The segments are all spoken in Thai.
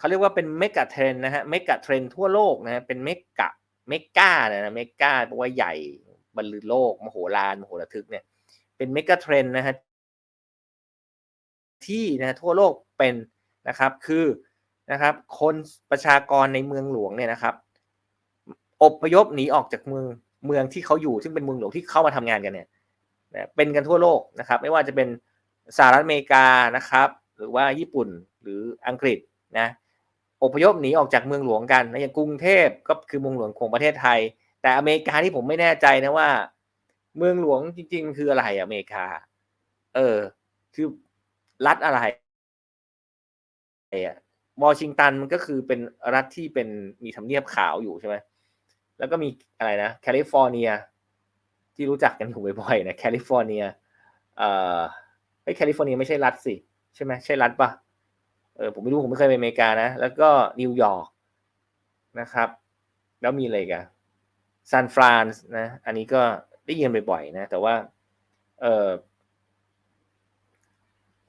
ขึ้นนะครับเขาเรียกว่าเป็นเมกะเทรนนะฮะเมกะเทรนทั่วโลกนะฮะเป็นเมกะเมกาเนี่ยนะเมกาแปลว่าใหญ่บรรลือโลกมโหฬารมโหระทึกเนี่ย เป็นเมกะเทรนนะฮะที่นะทั่วโลกเป็นนะครับคือนะครับ คนประชากรในเมืองหลวงเนี่ยนะครับอพยพหนีออกจากเมืองเมืองที่เขาอยู่ ซึ่งเป็นเมืองหลวงที่เข้ามาทำงานกันเนี่ยเป็นกันทั่วโลกนะครับ ไม่ว่าจะเป็นสหรัฐอเมริกานะครับ หรือว่าญี่ปุ่นหรืออังกฤษนะ อพยพหนีออกจากเมืองหลวงกันนะอย่างกรุงเทพก็คือเมืองหลวงของประเทศไทย แต่อเมริกาที่ผมไม่แน่ใจนะว่า เมืองหลวงจริง ๆ คืออะไรอเมริกา เออ คือรัฐอะไรอะวอชิงตันมันก็คือเป็นรัฐที่เป็นมีทำเนียบขาวอยู่ใช่ไหมแล้วก็มีอะไรนะแคลิฟอร์เนีย ที่รู้จักกันอยู่บ่อยๆนะแคลิฟอร์เนีย เอ่อไอแคลิฟอร์เนียไม่ใช่รัฐสิ ใช่ไหมใช่รัฐปะ เออผมไม่รู้ผมไม่เคยไปอเมริกานะ แล้วก็นิวยอร์กนะครับ แล้วมีอะไรกันซานฟรานซ์นะ อันนี้ก็ได้ยินบ่อยๆนะ แต่ว่าเออ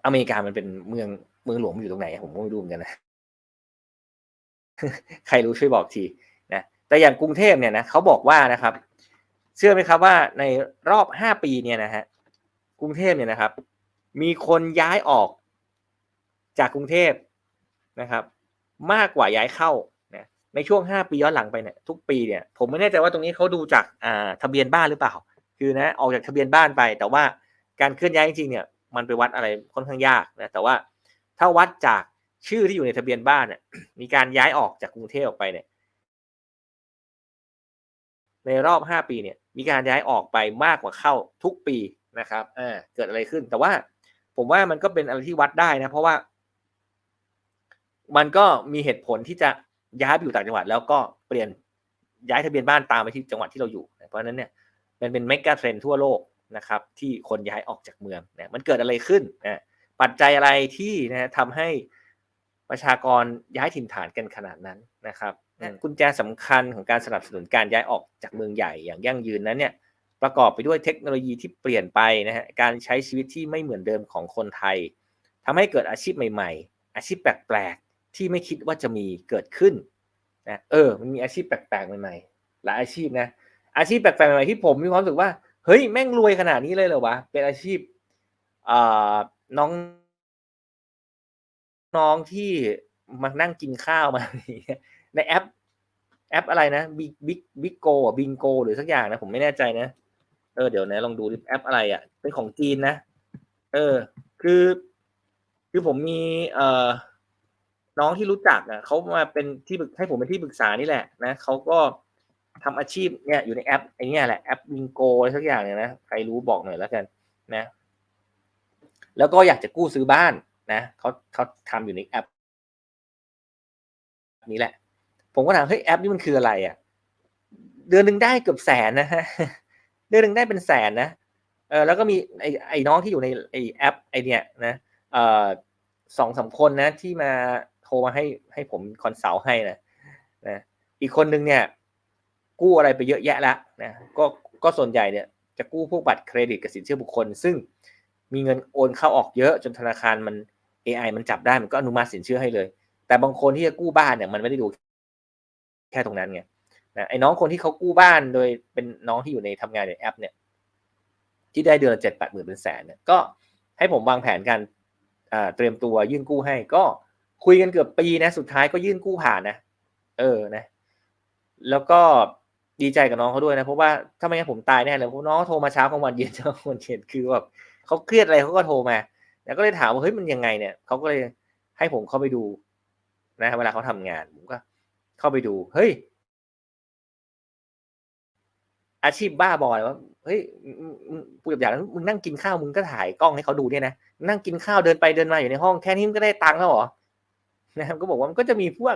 อเมริกามันเป็นเมืองเมืองหลวงมันอยู่ตรงไหน ผมก็ไม่รู้เหมือนกันนะ ใครรู้ช่วยบอกทีนะแต่อย่างกรุงเทพเนี่ยนะเขาบอกว่านะครับ เชื่อไหมครับว่าในรอบห้าปีเนี่ยนะฮะกรุงเทพเนี่ยนะครับ มีคนย้ายออก จากกรุงเทพนะครับ มากกว่าย้ายเข้านะในช่วงห้าปีย้อนหลังไปเนี่ยทุกปีเนี่ยผมไม่แน่ใจว่าตรงนี้เขาดูจากอ่าทะเบียนบ้านหรือเปล่า คือนะออกจากทะเบียนบ้านไป แต่ว่าการเคลื่อนย้ายจริงๆเนี่ยมันไปวัดอะไรค่อนข้างยากนะแต่ว่าถ้าวัดจากชื่อที่อยู่ในทะเบียนบ้านเนี่ยมีการย้ายออกจากกรุงเทพออกไปเนี่ยในรอบห้าปีเนี่ยมีการย้ายออกไปมากกว่าเข้าทุกปีนะครับอ่าเกิดอะไรขึ้น แต่ว่าผมว่ามันก็เป็นอะไรที่วัดได้นะ เพราะว่า มันก็มีเหตุผลที่จะย้ายไปอยู่ต่างจังหวัด แล้วก็เปลี่ยนย้ายทะเบียนบ้านตามไปที่จังหวัดที่เราอยู่ เพราะฉะนั้นเนี่ยมันเป็นเมกะเทรนทั่วโลกนะครับที่คนย้ายออกจากเมืองนะมันเกิดอะไรขึ้นนะปัจจัยอะไรที่นะทำให้ประชากรย้ายถิ่นฐานกันขนาดนั้นนะครับกุญแจสำคัญของการสนับสนุนการย้ายออกจากเมืองใหญ่อย่างยั่งยืนนั้นเนี่ยประกอบไปด้วยเทคโนโลยีที่เปลี่ยนไปนะฮะการใช้ชีวิตที่ไม่เหมือนเดิมของคนไทยทำให้เกิดอาชีพใหม่ ๆ อาชีพแปลกๆ ที่ไม่คิดว่าจะมีเกิดขึ้นนะเออ มันมีอาชีพแปลกๆใหม่ๆหลายอาชีพนะ อาชีพแปลกๆใหม่ๆที่ผมมีความรู้สึกว่าเฮ้ยแม่งรวยขนาดนี้เลยเหรอวะเป็นอาชีพอ่าน้องน้องที่มานั่งกินข้าวมาในแอป แอปอะไรนะบิ๊กบิ๊กบิ๊กโกบิงโกหรือสักอย่างนะ ผมไม่แน่ใจนะเออเดี๋ยวนะลองดูแอปอะไรอะ่ะ เป็นของจีนนะ เออ คือ คือผมมี เอ่อ น้องที่รู้จักอะเขามาเป็นที่ปรึกให้ผมเป็นที่ปรึกษานี่แหละนะเขาก็ทำอาชีพเนี่ยอยู่ในแอปไอ้นี่แหละแอปบิงโกอะไรสักอย่างเนี่ยนะใครรู้บอกหน่อยแล้วกันนะ แล้วก็อยากจะกู้ซื้อบ้านนะเขาเขาทำอยู่ในแอปนี้แหละ ผมก็ถามเฮ้ยแอปนี้มันคืออะไรอะ เดือนหนึ่งได้เกือบแสนนะฮะเดือนหนึ่งได้เป็นแสนนะเออแล้วก็มีไอ้ไอ้น้องที่อยู่ในไอ้แอปไอเนี่ยนะเออสองสามคนนะที่มา รมาให้ให้ผมคอนซัลท์ให้นะนะอีกคนนึงเนี่ย กู้อะไรไปเยอะแยะแล้วนะก็ก็ส่วนใหญ่เนี่ยจะกู้พวกบัตรเครดิตกับสินเชื่อบุคคล ซึ่งมีเงินโอนเข้าออกเยอะจนธนาคารมัน AI มันจับได้มันก็อนุมัติสินเชื่อให้เลย แต่บางคนที่จะกู้บ้านเนี่ยมันไม่ได้ดูแค่ตรงนั้นไงนะไอ้น้องคนที่เขากู้บ้านโดยเป็นน้องที่อยู่ในทำงานในแอป เนี่ย ที่ได้เดือนละเจ็ดแปดหมื่นเป็นแสนเนี่ยก็ให้ผมวางแผนการเตรียมตัวยื่นกู้ให้ก็ คุยกันเกือบปีนะ สุดท้ายก็ยื่นกู้ผ่านนะ เออนะ แล้วก็ดีใจกับน้องเขาด้วยนะ เพราะว่าถ้าไม่งั้นผมตายแน่เลยเพราะน้องโทรมาเช้ากลางวันเย็นเช้ากลางวันเย็นคือแบบเขาเครียดอะไรเขาก็โทรมา แล้วก็เลยถามว่าเฮ้ยมันยังไงเนี่ยเขาก็เลยให้ผมเข้าไปดู นะเวลาเขาทำงานผมก็ เข้าไปดูเฮ้ยอาชีพบ้าบอเลยว่าเฮ้ยพูดอย่างนั้นมึงนั่งกินข้าวมึงก็ถ่ายกล้องให้เขาดูเนี่ยนะนั่งกินข้าวเดินไปเดินมาอยู่ในห้องแค่นี้มันก็ได้ตังค์แล้วเหรอ นะครับก็บอกว่ามันก็จะมีพวก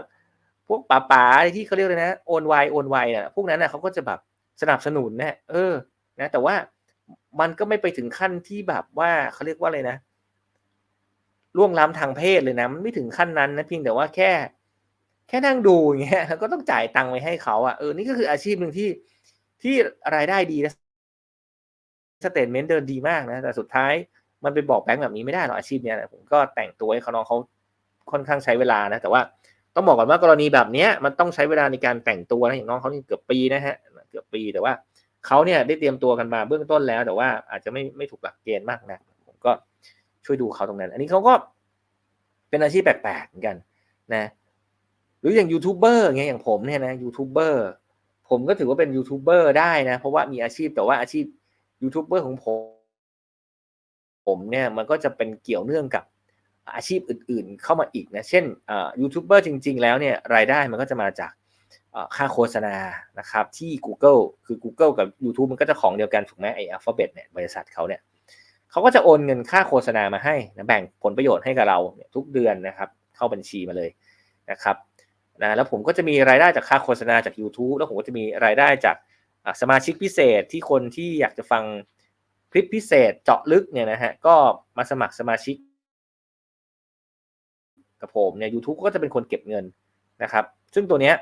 พวกป๋าป๋าที่เขาเรียกเลยนะโอนไวโอนไวน่ะพวกนั้นน่ะเขาก็จะแบบสนับสนุนนะเออนะแต่ว่ามันก็ไม่ไปถึงขั้นที่แบบว่าเขาเรียกว่าอะไรนะล่วงล้ำทางเพศเลยนะมันไม่ถึงขั้นนั้นนะเพียงแต่ว่าแค่ แค่นั่งดูอย่างเงี้ยแล้วก็ต้องจ่ายตังค์ไปให้เขาอะเออนี่ก็คืออาชีพหนึ่งที่ที่รายได้ดีนะสเตทเมนต์เดินดีมากนะ แต่สุดท้ายมันไปบอกแบงค์แบบนี้ไม่ได้หรอกอาชีพเนี้ยผมก็แต่งตัวให้เขาน้องเขา ค่อนข้างใช้เวลานะ แต่ว่าต้องบอกก่อนว่ากรณีแบบนี้มันต้องใช้เวลาในการแต่งตัวนะอย่างน้องเขานี่เกือบปีนะฮะเกือบปีแต่ว่าเขาเนี่ยได้เตรียมตัวกันมาเบื้องต้นแล้ว แต่ว่าอาจจะไม่ไม่ถูกหลักเกณฑ์มากนะผมก็ช่วยดูเขาตรงนั้น อันนี้เขาก็เป็นอาชีพแปลกๆเหมือนกันนะ หรืออย่างยูทูบเบอร์เงี้ยอย่างผมเนี่ยนะยูทูบเบอร์ผมก็ถือว่าเป็นยูทูบเบอร์ได้นะ เพราะว่ามีอาชีพแต่ว่าอาชีพยูทูบเบอร์ของผม ผมเนี่ยมันก็จะเป็นเกี่ยวเนื่องกับ อาชีพอื่นๆ เข้ามาอีกนะ เช่นยูทูบเบอร์จริง ๆ แล้วเนี่ยรายได้มันก็จะมาจากค่าโฆษณานะครับที่ Google คือ Google กับ YouTube มันก็จะของเดียวกันถูกไหมไอ้ Alphabet เนี่ยบริษัทเขาเนี่ยเขาก็จะโอนเงินค่าโฆษณามาให้นะแบ่งผลประโยชน์ให้กับเราทุกเดือนนะครับ เข้าบัญชีมาเลยนะครับนะแล้วผมก็จะมีรายได้จากค่าโฆษณาจาก YouTube แล้วผมก็จะมีรายได้จากสมาชิกพิเศษที่คนที่อยากจะฟังคลิปพิเศษเจาะลึกเนี่ยนะฮะก็มาสมัครสมาชิก กับผมเนี่ยยูทูบก็จะเป็นคนเก็บเงินนะครับ ซึ่งตัวเนี้ย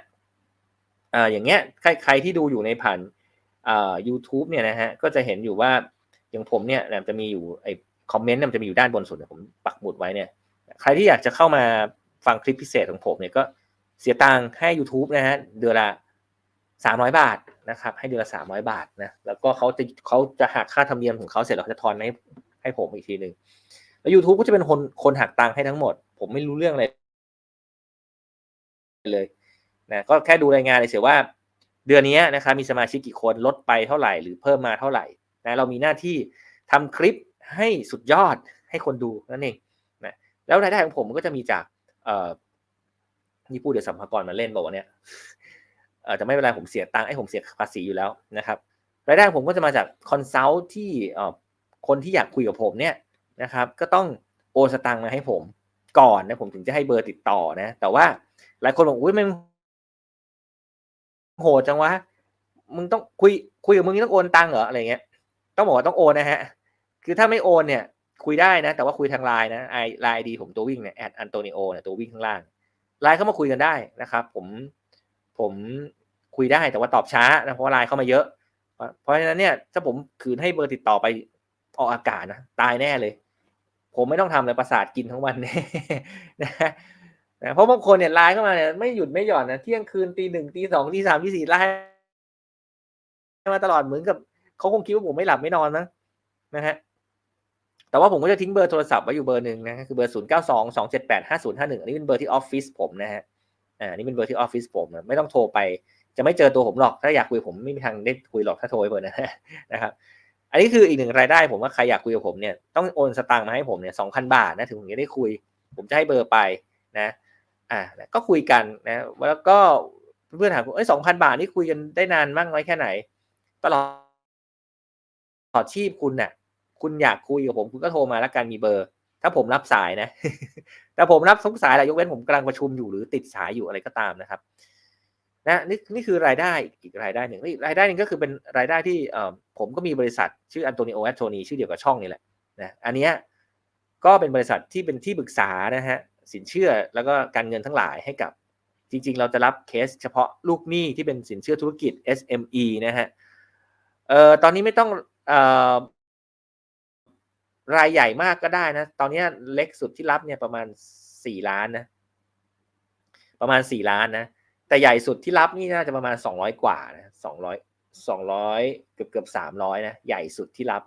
อ่าอย่างเงี้ยใครใครที่ดูอยู่ในผ่านอ่า YouTube เนี่ยนะฮะก็จะเห็นอยู่ว่าอย่างผมเนี่ยจะมีอยู่ไอ้คอมเมนต์มันจะมีอยู่ด้านบนสุดผมปักหมุดไว้เนี่ย ใครที่อยากจะเข้ามาฟังคลิปพิเศษของผมเนี่ยก็เสียตังค์ให้ YouTube นะฮะเดือนละสามร้อยบาทนะครับให้เดือนละสามร้อยบาทนะแล้วก็เขาจะเขาจะหักค่าธรรมเนียมของเขาเสร็จแล้วเขาจะทอนให้ให้ผมอีกทีหนึ่งแล้ว YouTube ก็จะเป็นคนคนหักตังค์ให้ทั้งหมด ผมไม่รู้เรื่องอะไรเลยนะก็แค่ดูรายงานเลยเสียว่า เดือนนี้นะครับมีสมาชิกกี่คนลดไปเท่าไหร่หรือเพิ่มมาเท่าไหร่นะเรามีหน้าที่ทำคลิปให้สุดยอดให้คนดูนั่นเองนะแล้วรายได้ของผมก็จะมีจากเอ่อนี่พูดเดี๋ยวสัมภาระมาเล่นบอกว่าเนี่ยเออแต่ไม่เป็นไรผมเสียตังค์ไอ้ผมเสียภาษีอยู่แล้วนะครับรายได้ผมก็จะมาจากคอนซัลท์ที่เออคนที่อยากคุยกับผมเนี่ยนะครับ ก็ต้องโอนสตังค์มาให้ผม ก่อนนะผมถึงจะให้เบอร์ติดต่อนะ แต่ว่าหลายคนบอกอุ้ยมันโหดจังวะมึงต้องคุยคุยกับมึงต้องโอนตังเหรออะไรเงี้ยต้องบอกว่าต้องโอนนะฮะ คือถ้าไม่โอนเนี่ย คุยได้นะ แต่ว่าคุยทางไลน์นะไอไลน์ดีผมตัววิ่งเนี่ยแอดอันโตนิโอเนี่ยตัววิ่งข้างล่างไลน์เข้ามาคุยกันได้นะครับ ผมผมคุยได้แต่ว่าตอบช้านะเพราะไลน์เข้ามาเยอะ เพราะฉะนั้นเนี่ยถ้าผมคืนให้เบอร์ติดต่อไปออกอากาศนะตายแน่เลย ผมไม่ต้องทำเลยประสาทกินทั้งวันแน่นะนะเพราะบางคนเนี่ยไลน์เข้ามาเนี่ยไม่หยุดไม่หย่อนนะเที่ยงคืนตีหนึ่งตีสองตีสามตีสี่ไลน์มาตลอดเหมือนกับเขาคงคิดว่าผมไม่หลับไม่นอนนะนะฮะแต่ว่าผมก็จะทิ้งเบอร์โทรศัพท์ไว้อยู่เบอร์หนึ่งนะคือเบอร์ศูนย์เก้าสองสองเจ็ดแปดห้าศูนย์ห้าหนึ่งอันนี้เป็นเบอร์ที่ออฟฟิศผมนะฮะอ่านี่เป็นเบอร์ที่ออฟฟิศผมนะไม่ต้องโทรไป จะไม่เจอตัวผมหรอกถ้าอยากคุยผมไม่มีทางได้คุยหรอกถ้าโทรไปเบอร์นะนะครับ อันนี้คืออีกหนึ่งรายได้ผมว่าใครอยากคุยกับผมเนี่ยต้องโอนสตางค์มาให้ผมเนี่ยสองพันบาทนะถึงผมจะได้คุย ผมจะให้เบอร์ไปนะอ่าก็คุยกันนะแล้วก็เพื่อนถามผมเอ้ยสองพันบาทนี่คุยกันได้นานมากน้อยแค่ไหน ตลอดตลอดชีพคุณเนี่ยคุณอยากคุยกับผมคุณก็โทรมาแล้วกันมีเบอร์ ถ้าผมรับสายนะ แต่ผมรับทุกสายแหละยกเว้นผมกำลังประชุมอยู่หรือติดสายอยู่อะไรก็ตามนะครับ นะนี่นี่คือรายได้อีกรายได้หนึ่งอีกรายได้หนึ่งก็คือเป็นรายได้ที่ผมก็มีบริษัทชื่ออันโตนิโอแอตโทนีชื่อเดียวกับช่องนี่แหละนะอันเนี้ยก็เป็นบริษัทที่เป็นที่ปรึกษานะฮะสินเชื่อแล้วก็การเงินทั้งหลายให้กับ จริง ๆ เราจะรับเคสเฉพาะลูกหนี้ที่เป็นสินเชื่อธุรกิจ SME นะฮะเอ่อตอนนี้ไม่ต้องเอ่อรายใหญ่มากก็ได้นะ ตอนนี้เล็กสุดที่รับเนี่ยประมาณสี่ล้านนะ ประมาณสี่ล้านนะ แต่ใหญ่สุดที่รับนี่น่าจะประมาณสองร้อยกว่านะสองร้อยสองร้อยเกือบเกือบสามร้อยนะใหญ่สุดที่รับ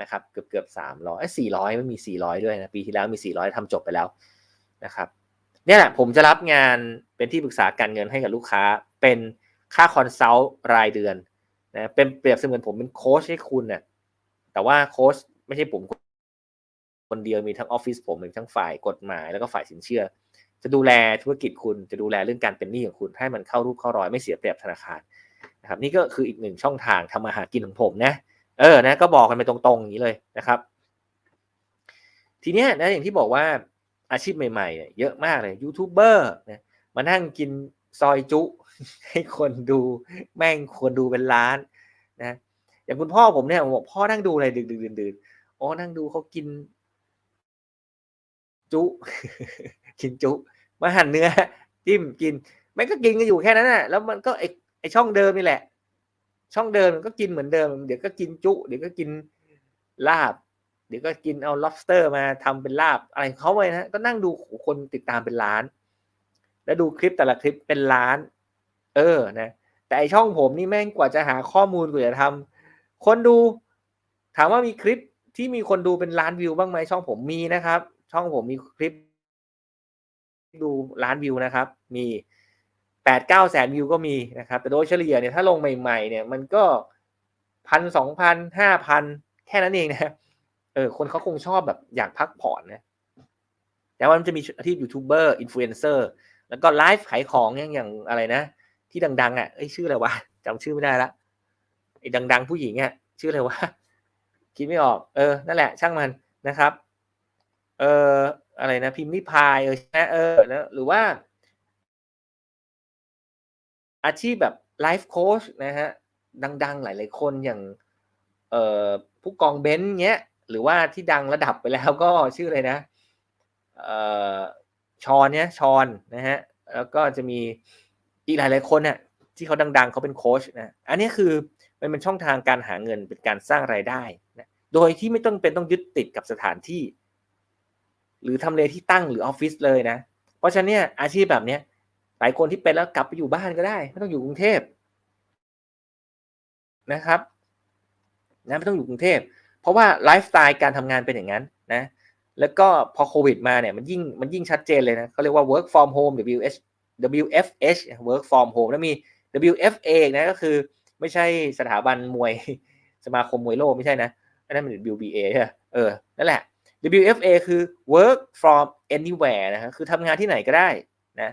นะครับเกือบเกือบสามร้อยสี่ร้อยไม่มีสี่ร้อยด้วยนะปีที่แล้วมีสี่ร้อยทำจบไปแล้วนะครับเนี่ยแหละผมจะรับงานเป็นที่ปรึกษาการเงินให้กับลูกค้า เป็นค่าคอนซัลท์รายเดือนนะเป็นเปรียบเสมือนผมเป็นโค้ชให้คุณเนะ่ยแต่ว่าโค้ชไม่ใช่ผมคนเดียวมีทั้งออฟฟิศผมมีทั้งฝ่ายกฎหมายแล้วก็ฝ่ายสินเชื่อ จะดูแลธุรกิจคุณจะดูแลเรื่องการเป็นหนี้ของคุณ ให้มันเข้ารูปเข้ารอยไม่เสียเปรียบธนาคารนะครับนี่ก็คืออีกหนึ่งช่องทางทำมาหากินของผมนะเออนะก็บอกกันไปตรงๆอย่างนี้เลยนะครับ ทีเนี้ยนะอย่างที่บอกว่าอาชีพใหม่ๆ เยอะมากเลยยูทูบเบอร์นะมานั่งกินซอยจุ ให้คนดูแม่งคนดูเป็นล้านนะอย่างคุณพ่อผมเนี่ยผมบอกพ่อนั่งดูอะไรดึกๆดื่นๆอ๋อนั่งดูเขากิน จุ กินจุมาหั่นเนื้อจิ้มกินมันก็กินกันอยู่แค่นั้นแหละแล้วมันก็ไอไอช่องเดิมนี่แหละ ช่องเดิมก็กินเหมือนเดิม เดี๋ยวก็กินจุเดี๋ยวก็กินลาบ เดี๋ยวก็กินเอา lobster มาทำเป็นลาบอะไรเขาไปนะก็นั่งดูคนติดตามเป็นล้าน แล้วดูคลิปแต่ละคลิปเป็นล้าน เออนะแต่ไอช่องผมนี่แม่งกว่าจะหาข้อมูลกว่าจะทำคนดู ถามว่ามีคลิปที่มีคนดูเป็นล้านวิวบ้างไหมช่องผมมีนะครับ ช่องผมมีคลิป ดูล้านวิวนะครับ มีแปดเก้าแสนวิวก็มีนะครับ แต่โดยเฉลี่ยเนี่ยถ้าลงใหม่ๆเนี่ยมันก็พันสองพันห้าพันแค่นั้นเองนะเออคนเขาคงชอบแบบอยากพักผ่อนนะแต่ว่ามันจะมีอาชีพยูทูบเบอร์อินฟลูเอนเซอร์แล้วก็ไลฟ์ขายของอย่างอย่างอะไรนะ ที่ดัง ๆ อะเอ้ยชื่ออะไรวะจำชื่อไม่ได้ละไอ้ดัง ๆ ผู้หญิงอะชื่ออะไรวะคิดไม่ออก เออ นั่นแหละ ช่างมันนะครับ เออ อะไรนะพิมพ์นิพายเออใช่เออแล้วหรือว่า อาชีพแบบไลฟ์โค้ชนะฮะดังๆ หลาย ๆ คนอย่างเอ่อผู้กองเบนซ์เงี้ย หรือว่าที่ดังระดับไปแล้วก็ชื่ออะไรนะเอ่อชอนเนี้ยชอนนะฮะแล้วก็จะมีอีกหลาย ๆ คนเนี่ยที่เขาดัง ๆเขาเป็นโค้ชนะอันนี้คือมันเป็นช่องทางการหาเงินเป็นการสร้างรายได้นะโดยที่ไม่ต้องเป็นต้องยึดติดกับสถานที่ หรือทำเลที่ตั้งหรือออฟฟิศเลยนะ เพราะฉะนั้นเนี่ยอาชีพแบบเนี้ยหลายคนที่เป็นแล้วกลับไปอยู่บ้านก็ได้ ไม่ต้องอยู่กรุงเทพนะครับนะไม่ต้องอยู่กรุงเทพเพราะว่าไลฟ์สไตล์การทำงานเป็นอย่างนั้นนะแล้วก็พอโควิดมาเนี่ยมันยิ่งมันยิ่งชัดเจนเลยนะเขาเรียกว่า work from home WH WFH work from home แล้วมี WFA นะก็คือไม่ใช่สถาบันมวยสมาคมมวยโลกไม่ใช่นะอันนั้นมัน WBA เออนั่นแหละ WFA คือ work from anywhere นะฮะคือทำงานที่ไหนก็ได้นะ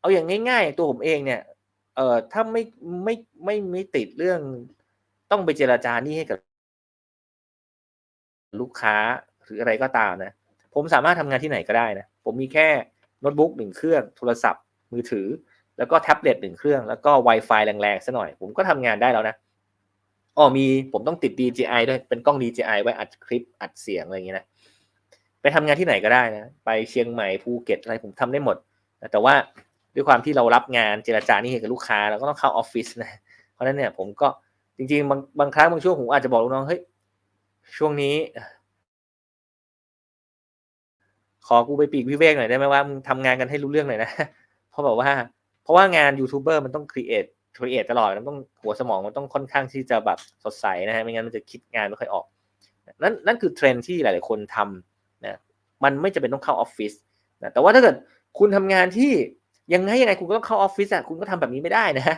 เอาอย่างง่ายๆ ตัวผมเองเนี่ยเอ่อถ้าไม่ไม่ไม่ไม่ติดเรื่องต้องไปเจราจานี่ให้กับ ลูกค้าหรืออะไรก็ตามนะ ผมสามารถทำงานที่ไหนก็ได้นะ ผมมีแค่โน้ตบุ๊กหนึ่งเครื่อง โทรศัพท์ มือถือ แล้วก็แท็บเล็ตหนึ่งเครื่อง แล้วก็ Wi-Fi แรงๆซะหน่อย ผมก็ทำงานได้แล้วนะอ๋อมีผมต้องติด DJI ด้วย เป็นกล้อง DJI ไว้อัดคลิปอัดเสียงอะไรอย่างเงี้ยนะ ไปทำงานที่ไหนก็ได้นะ ไปเชียงใหม่ภูเก็ตอะไรผมทำได้หมด แต่ว่าด้วยความที่เรารับงานเจราจานี่กับลูกค้าเราก็ต้องเข้าออฟฟิศนะ เพราะนั้นเนี่ยผมก็จริงๆ บางบางครั้งบางช่วงผมอาจจะบอกลูกน้องเฮ้ยช่วงนี้ ขอกูไปปีกวิเวกหน่อยได้ไหมว่ามึงทำงานกันให้รู้เรื่องหน่อยนะ เพราะแบบว่า เพราะว่างานยูทูบเบอร์มันต้องครีเอทครีเอทตลอดมันต้องหัวสมองมันต้องค่อนข้างที่จะแบบสดใสนะฮะไม่งั้นมันจะคิดงานไม่ค่อยออก นั่นนั่นคือเทรนด์ที่หลาย ๆ คนทำนะ มันไม่จะเป็นต้องเข้าออฟฟิศนะแต่ว่าถ้าเกิดคุณทำงานที่ยังไงยังไงคุณก็ต้องเข้าออฟฟิศอะคุณก็ทำแบบนี้ไม่ได้นะ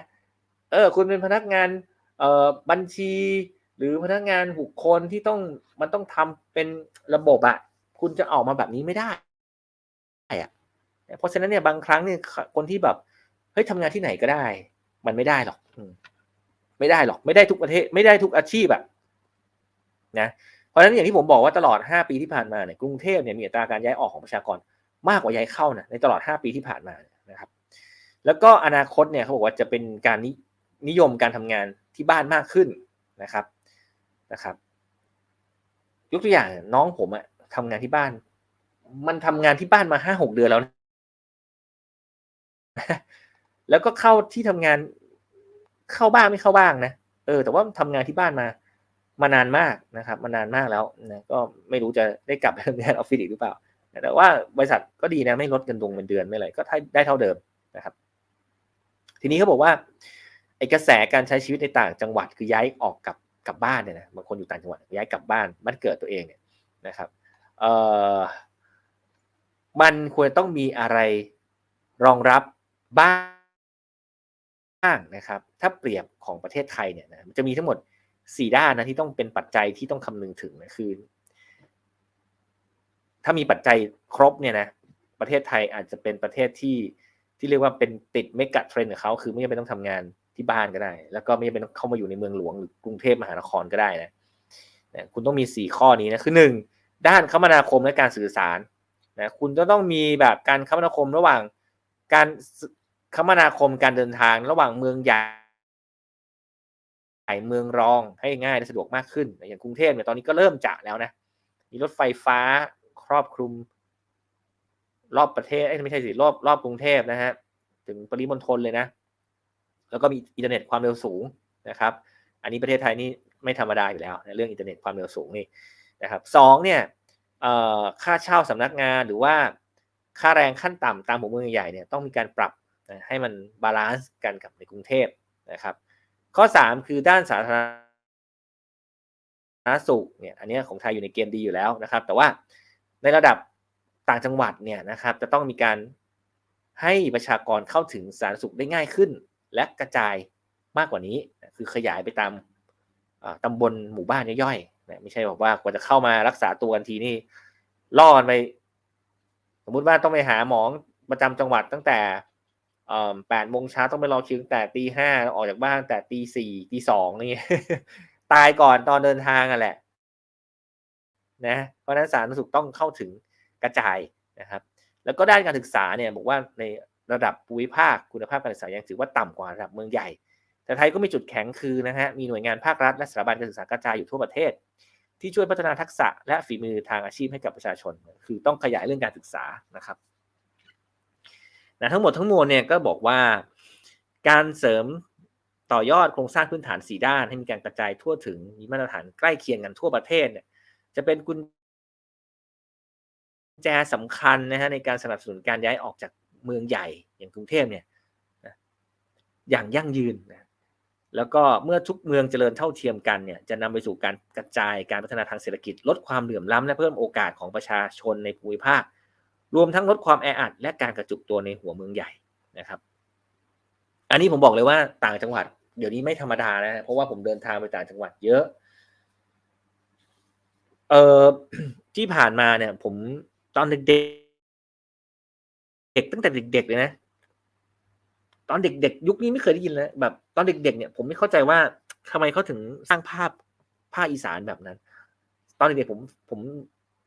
เออคุณเป็นพนักงานเอ่อบัญชี หรือพนักงานบุคคลที่ต้องมันต้องทำเป็นระบบอะคุณจะออกมาแบบนี้ไม่ได้อะเพราะฉะนั้นเนี่ยบางครั้งเนี่ยคนที่แบบเฮ้ยทำงานที่ไหนก็ได้ มันไม่ได้หรอกไม่ได้หรอก ไม่ได้ทุกประเทศ ไม่ได้ทุกอาชีพแบบนะ เพราะฉะนั้นอย่างที่ผมบอกว่าตลอด 5 ปีที่ผ่านมาเนี่ยกรุงเทพเนี่ยมีอัตราการย้ายออกของประชากรมากกว่าย้ายเข้านะในตลอด 5 ปีที่ผ่านมานะครับ แล้วก็อนาคตเนี่ยเขาบอกว่าจะเป็นการนินิยมการทำงานที่บ้านมากขึ้นนะครับนะครับ ยกตัวอย่างน้องผมอะทำงานที่บ้าน มันทำงานที่บ้านมาห้าหกเดือนแล้วนะแล้วก็เข้าที่ทำงานเข้าบ้างไม่เข้าบ้างนะเออ แต่ว่าทำงานที่บ้านมา มานานมากนะครับ มานานมากแล้วนะก็ไม่รู้จะได้กลับไปทำงานออฟฟิศอีกหรือเปล่า แต่ว่าบริษัทก็ดีนะไม่ลดเงินดงเงินเดือนไม่อะไรก็ได้เท่าเดิมนะครับ ทีนี้เขาบอกว่าไอ้กระแสการใช้ชีวิตในต่างจังหวัดคือย้ายออกกลับกลับบ้านเนี่ยนะบางคนอยู่ต่างจังหวัดย้ายกลับบ้านบ้านเกิดตัวเองเนี่ยนะครับเอ่อมันควรต้องมีอะไรรองรับบ้างนะครับ ถ้าเปรียบของประเทศไทยเนี่ยนะมันจะมีทั้งหมด สี่ด้านนะที่ต้องเป็นปัจจัยที่ต้องคำนึงถึงนะคือ ถ้ามีปัจจัยครบเนี่ยนะประเทศไทยอาจจะเป็นประเทศที่ที่เรียกว่าเป็นติดเมกะเทรนด์ของเขาคือไม่จำเป็นต้องทำงานที่บ้านก็ได้ แล้วก็ไม่จำเป็นต้องเข้ามาอยู่ในเมืองหลวงหรือกรุงเทพมหานครก็ได้นะนะคุณต้องมีสี่ข้อนี้นะคือหนึ่งด้านคมนาคมและการสื่อสารนะคุณจะต้องมีแบบการคมนาคมระหว่างการคมนาคมการเดินทางระหว่างเมืองใหญ่ายเมืองรองให้ง่ายและสะดวกมากขึ้น อย่างกรุงเทพเนี่ยตอนนี้ก็เริ่มจะแล้วนะ มีรถไฟฟ้าครอบคลุม รอบประเทศไม่ใช่สิรอบรอบกรุงเทพนะฮะถึงปริมณฑลเลยนะ แล้วก็มีอินเทอร์เน็ตความเร็วสูงนะครับ อันนี้ประเทศไทยนี่ไม่ธรรมดาอยู่แล้วในเรื่องอินเทอร์เน็ตความเร็วสูงนี่นะครับสองเนี่ยค่าเช่าสำนักงานหรือว่าค่าแรงขั้นต่ำตามหัวเมืองใหญ่เนี่ยต้องมีการปรับให้มันบาลานซ์กันกับในกรุงเทพนะครับ ข้อ 3 คือด้านสาธารณสุขเนี่ยอันนี้ของไทยอยู่ในเกณฑ์ดีอยู่แล้วนะครับ แต่ว่าในระดับต่างจังหวัดเนี่ยนะครับจะต้องมีการให้ประชากรเข้าถึงสาธารณสุขได้ง่ายขึ้น และกระจายมากกว่านี้ คือขยายไปตามตำบลหมู่บ้านย่อยๆไม่ใช่บอกว่ากว่าจะเข้ามารักษาตัวกันทีนี่ล่อกันไปสมมุติว่าต้องไปหาหมอประจำจังหวัดตั้งแต่ แปดโมงเช้าต้องไปรอคิวตั้งแต่ตีห้าออกจากบ้านแต่ตีสี่ตีสองนี่ตายก่อนตอนเดินทางอะแหละ นะ เพราะนั้นสาธารณสุขต้องเข้าถึงกระจายนะครับ แล้วก็ด้านการศึกษาเนี่ยบอกว่าในระดับภูมิภาคคุณภาพการศึกษายังถือว่าต่ำกว่าระดับเมืองใหญ่ แต่ไทยก็มีจุดแข็งคือนะฮะมีหน่วยงานภาครัฐและสถาบันการศึกษากระจายอยู่ทั่วประเทศ ที่ช่วยพัฒนาทักษะและฝีมือทางอาชีพให้กับประชาชน คือต้องขยายเรื่องการศึกษานะครับ นะทั้งหมดทั้งมวลเนี่ยก็บอกว่าการเสริมต่อยอดโครงสร้างพื้นฐานสีด้านให้มีการกระจายทั่วถึงมีมาตรฐานใกล้เคียงกันทั่วประเทศเนี่ยจะเป็นกุญแจสำคัญนะฮะในการสนับสนุนการย้ายออกจากเมืองใหญ่อย่างกรุงเทพเนี่ยอย่างยั่งยืนนะแล้วก็เมื่อทุกเมืองเจริญเท่าเทียมกันเนี่ยจะนำไปสู่การกระจายการพัฒนาทางเศรษฐกิจ ลดความเหลื่อมล้ำและเพิ่มโอกาสของประชาชนในภูมิภาค รวมทั้งลดความแออัดและการกระจุกตัวในหัวเมืองใหญ่นะครับ อันนี้ผมบอกเลยว่าต่างจังหวัด เดี๋ยวนี้ไม่ธรรมดานะเพราะว่าผมเดินทางไปต่างจังหวัดเยอะ เอ่อที่ผ่านมาเนี่ย ผมตอนเด็กเด็กตั้งแต่เด็กๆเลยนะตอนเด็กๆยุคนี้ไม่เคยได้ยินเลยแบบ ตอนเด็ก ๆ เนี่ยผมไม่เข้าใจว่าทำไมเขาถึงสร้างภาพภาคอีสานแบบนั้น ตอนเด็กๆผมผม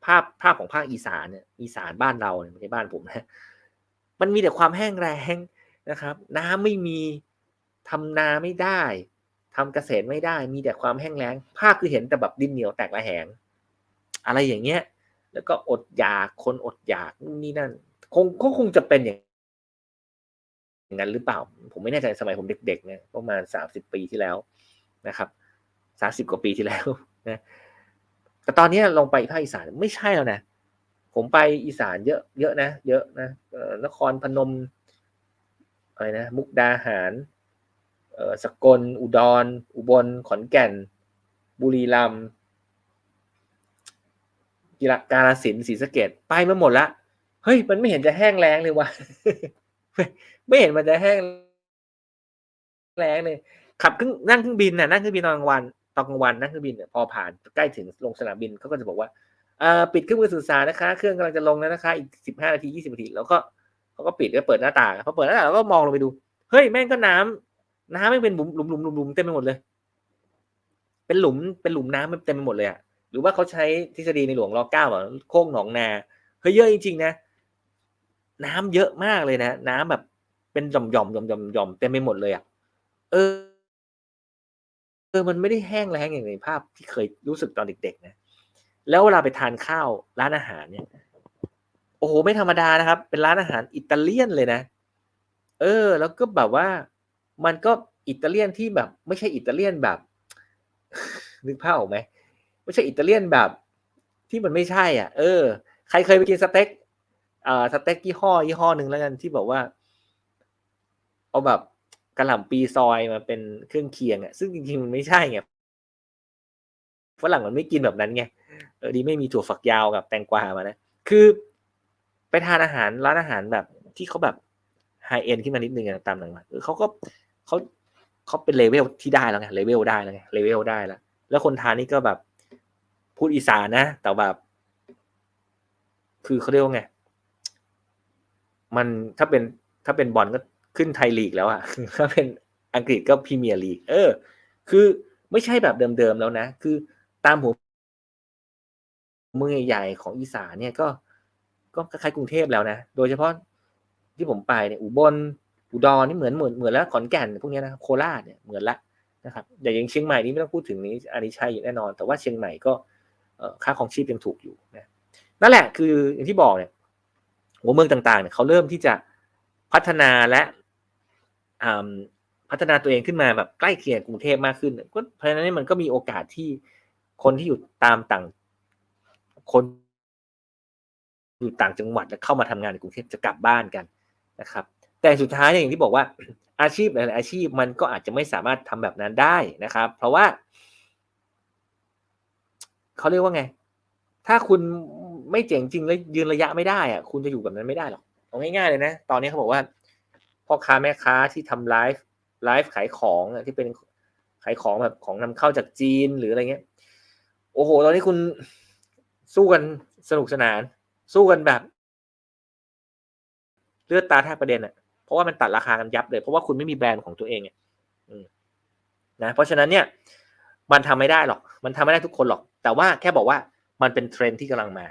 ภาพภาพของภาคอีสานเนี่ยอีสานบ้านเราเนี่ยไม่ใช่บ้านผมนะมันมีแต่ความแห้งแรงนะครับ น้ำไม่มีทำนาไม่ได้ทำเกษตรไม่ได้ มีแต่ความแห้งแล้ง ภาพคือเห็นแต่แบบดินเหนียวแตกระแหง อะไรอย่างเงี้ย แล้วก็อดอยากคนอดอยากนี่นั่น คงก็คงจะเป็นอย่างนั้นหรือเปล่า ผมไม่แน่ใจสมัยผมเด็กๆเนี่ยประมาณสามสิบปีที่แล้วนะครับสามสิบกว่าปีที่แล้วนะ แต่ตอนนี้ลงไปภาคอีสานไม่ใช่แล้วนะ ผมไปอีสานเยอะเยอะนะ เยอะนะนครพนมอะไรนะ มุกดาหารสกล อุดร อุบล ขอนแก่น บุรีรัมย์กีฬากาลสินศรีสะเกดไปมาหมดละ เฮ้ย มันไม่เห็นจะแห้งแล้งเลยว่ะไม่เห็นมันจะแห้งแล้งเลย ขับขึ้นนั่งเครื่องบินน่ะ นั่งเครื่องบินตอนกลางวัน ตอนกลางวันนั่งเครื่องบินเนี่ยพอผ่านใกล้ถึงลงสนามบินเขาก็จะบอกว่าปิดเครื่องมือสื่อสารนะคะ เครื่องกำลังจะลงแล้วนะคะ อีกสิบห้านาทียี่สิบนาที แล้วก็เขาก็ปิดแล้วเปิดหน้าต่างพอเปิดหน้าต่างแล้วก็มองลงไปดู เฮ้ยแม่งก็น้ำน้ำไม่เป็นหลุมหลุมหลุมหลุมเต็มไปหมดเลย เป็นหลุมเป็นหลุมน้ำเต็มไปหมดเลยอะหรือว่าเขาใช้ทฤษฎีในหลวงรอเก้าอะโค้งหนองนาเฮ้ยเยอะจริงๆนะ น้ำเยอะมากเลยนะ น้ำแบบเป็นหย่อมหย่อมหย่อมหย่อมหย่อมเต็มไปหมดเลยอะเออ ออมันไม่ได้แห้งแล้งอย่างในภาพที่เคยรู้สึกตอนเด็กๆนะแล้วเวลาไปทานข้าวร้านอาหารเนี่ย โอ้โหไม่ธรรมดานะครับ เป็นร้านอาหารอิตาเลียนเลยนะ เออ แล้วก็แบบว่า มันก็อิตาเลียนที่แบบ ไม่ใช่อิตาเลียนแบบ นึกภาพออกไหมไม่ใช่อิตาเลียนแบบ ที่มันไม่ใช่ อะ เออ ใครเคยไปกินสเต็กอ่าสเต็กยี่ห้อยี่ห้อหนึ่งแล้วกันที่บอกว่า เอาแบบ กระหล่ำปีซอยมาเป็นเครื่องเคียงอะ ซึ่งจริงๆมันไม่ใช่ไงฝรั่งมันไม่กินแบบนั้นไงเออดีไม่มีถั่วฝักยาวกับแตงกวามานะ คือไปทานอาหารร้านอาหารแบบที่เขาแบบไฮเอ็นขึ้นมานิดนึงตามหลังมาเขาก็เขาเขาเป็นเลเวลที่ได้แล้วไงเลเวลได้แล้วไงเลเวลได้แล้วแล้วคนทานนี่ก็แบบพูดอีสานนะ แต่แบบ คือเขาเรียกว่าไง มันถ้าเป็นถ้าเป็นบอลก็ ขึ้นไทยลีกแล้วอะถ้าเป็นอังกฤษก็พรีเมียร์ลีกเออ คือไม่ใช่แบบเดิมๆแล้วนะ คือตามหัวเมืองใหญ่ๆของอีสานเนี่ยก็ก็คล้ายกรุงเทพแล้วนะ โดยเฉพาะที่ผมไปเนี่ยอุบลอุดรนี่เหมือนเหมือนเหมือนแล้วขอนแก่นพวกนี้นะโคราชเนี่ยเหมือนละนะครับอย่างเชียงใหม่นี่ไม่ต้องพูดถึงนี้อันนี้ใช่แน่นอน แต่ว่าเชียงใหม่ก็ค่าของชีพยังถูกอยู่นะนั่นแหละคืออย่างที่บอกเนี่ยหัวเมืองต่างๆเนี่ยเขาเริ่มที่จะพัฒนาและ พัฒนาตัวเองขึ้นมาแบบใกล้เคียงกรุงเทพมากขึ้นก็เพราะฉะนั้นมันก็มีโอกาสที่คนที่อยู่ตามต่าง คนอยู่ต่างจังหวัดแล้วเข้ามาทำงานในกรุงเทพจะกลับบ้านกันนะครับ แต่สุดท้ายอย่างที่บอกว่าอาชีพหลายอาชีพมันก็อาจจะไม่สามารถทำแบบนั้นได้นะครับ เพราะว่าเขาเรียกว่าไง ถ้าคุณไม่เจ๋งจริงแล้วยืนระยะไม่ได้อะคุณจะอยู่แบบนั้นไม่ได้หรอกเอาง่ายๆเลยนะ ตอนนี้เขาบอกว่า พ่อค้าแม่ค้าที่ทำไลฟ์ไลฟ์ขายของที่เป็นขายของแบบของนำเข้าจากจีนหรืออะไรเงี้ย โอ้โห ตอนนี้คุณสู้กันสนุกสนาน สู้กันแบบ เลือดตาแทบประเด็นอะ เพราะว่ามันตัดราคากันยับเลย เพราะว่าคุณไม่มีแบรนด์ของตัวเองเนี่ยอืมนะ เพราะฉะนั้นเนี่ย มันทำไม่ได้หรอก มันทำไม่ได้ทุกคนหรอก แต่ว่าแค่บอกว่ามันเป็นเทรนด์ที่กำลังมา